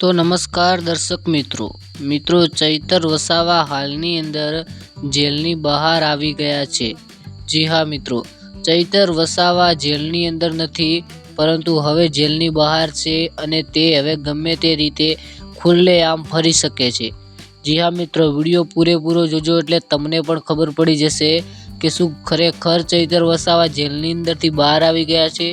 તો નમસ્કાર દર્શક મિત્રો. મિત્રો, ચૈતર વસાવા હાલની અંદર જેલની બહાર આવી ગયા છે. જી હા મિત્રો, ચૈતર વસાવા જેલની અંદર નથી, પરંતુ હવે જેલની બહાર છે અને તે હવે ગમે તે રીતે ખુલ્લેઆમ ફરી શકે છે. જી હા મિત્રો, વીડિયો પૂરેપૂરો જોજો એટલે તમને પણ ખબર પડી જશે કે શું ખરેખર ચૈતર વસાવા જેલની અંદરથી બહાર આવી ગયા છે.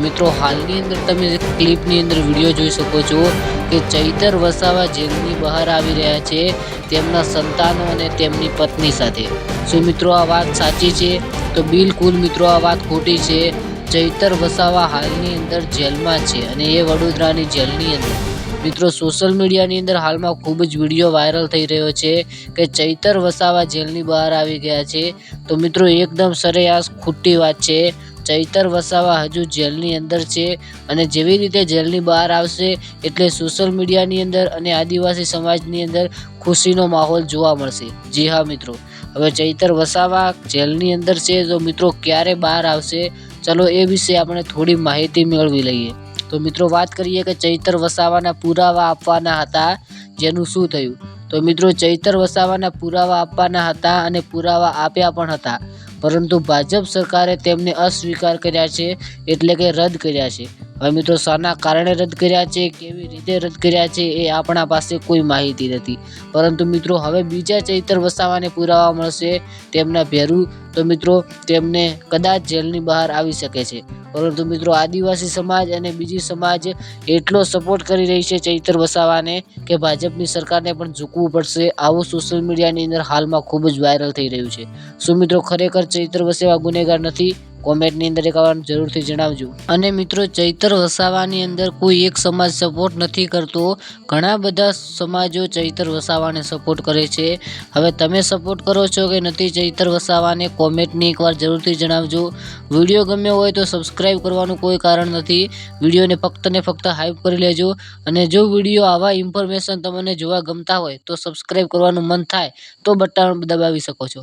મિત્રો, હાલની અંદર તમે ક્લિપની અંદર વીડિયો જોઈ શકો છો કે ચૈતર વસાવા જેલની બહાર આવી રહ્યા છે તેમના સંતાનો અને તેમની પત્ની સાથે. શું મિત્રો, આ વાત સાચી છે? તો બિલકુલ મિત્રો, આ વાત ખોટી છે. ચૈતર વસાવા હાલની અંદર જેલમાં છે અને એ વડોદરાની જેલની અંદર. મિત્રો સોશિયલ મીડિયાની અંદર હાલમાં ખૂબ જ વીડિયો વાયરલ થઈ રહ્યો છે કે ચૈતર વસાવા જેલની બહાર આવી ગયા છે. તો મિત્રો, એકદમ સરેઆસ ખોટી વાત છે. ચૈતર વસાવા હજુ જેલની અંદર છે અને જેવી રીતે જેલની બહાર આવશે એટલે સોશિયલ મીડિયાની અંદર અને આદિવાસી સમાજની અંદર ખુશીનો માહોલ જોવા મળશે. જી હા, મિત્રો. હવે ચૈતર વસાવા જેલની અંદર છે, તો મિત્રો ક્યારે બહાર આવશે? ચલો એ વિશે આપણે થોડી માહિતી મેળવી લઈએ. તો મિત્રો વાત કરીએ કે ચૈતર વસાવાના પુરાવા આપવાના હતા, જેનું શું થયું? તો મિત્રો ચૈતર વસાવાના પુરાવા આપવાના હતા અને પુરાવા આપ્યા પણ હતા. પરંતુ ભાજપ સરકારે તેમને અસ્વીકાર કર્યા છે એટલે કે રદ કર્યા છે. હવે મિત્રો, શાના કારણે રદ કર્યા છે, કેવી રીતે રદ કર્યા છે એ આપણા પાસે કોઈ માહિતી નથી. પરંતુ મિત્રો, હવે બીજા ચૈતર વસાવાને પુરાવા મળશે તેમના ભેરું. તો મિત્રો, તેમને કદાચ જેલની બહાર આવી શકે છે. પરંતુ મિત્રો, આદિવાસી સમાજ અને બીજી સમાજ એટલો સપોર્ટ કરી રહી છે ચૈતર વસાવાને કે ભાજપની સરકારને પણ ઝૂકવું પડશે. આવું સોશિયલ મીડિયાની અંદર હાલમાં ખૂબ જ વાયરલ થઈ રહ્યું છે. શું મિત્રો, ખરેખર ચૈતર વસાવા ગુનેગાર નથી? કોમેન્ટની અંદર એક વાર જરૂરથી જણાવજો. અને મિત્રો, ચૈતર વસાવાની અંદર કોઈ એક સમાજ સપોર્ટ નથી કરતો. ઘણા બધા સમાજો ચૈતર વસાવાને સપોર્ટ કરે છે. હવે તમે સપોર્ટ કરો છો કે નથી ચૈતર વસાવાને કોમેન્ટની એકવાર જરૂરથી જણાવજો. વીડિયો ગમ્યો હોય તો સબસ્ક્રાઈબ કરવાનું કોઈ કારણ નથી. વિડીયોને ફક્ત ને ફક્ત હાઈપ કરી લેજો. અને જો વીડિયો આવા ઇન્ફોર્મેશન તમને જોવા ગમતા હોય તો સબસ્ક્રાઈબ કરવાનું મન થાય તો બટન દબાવી શકો છો.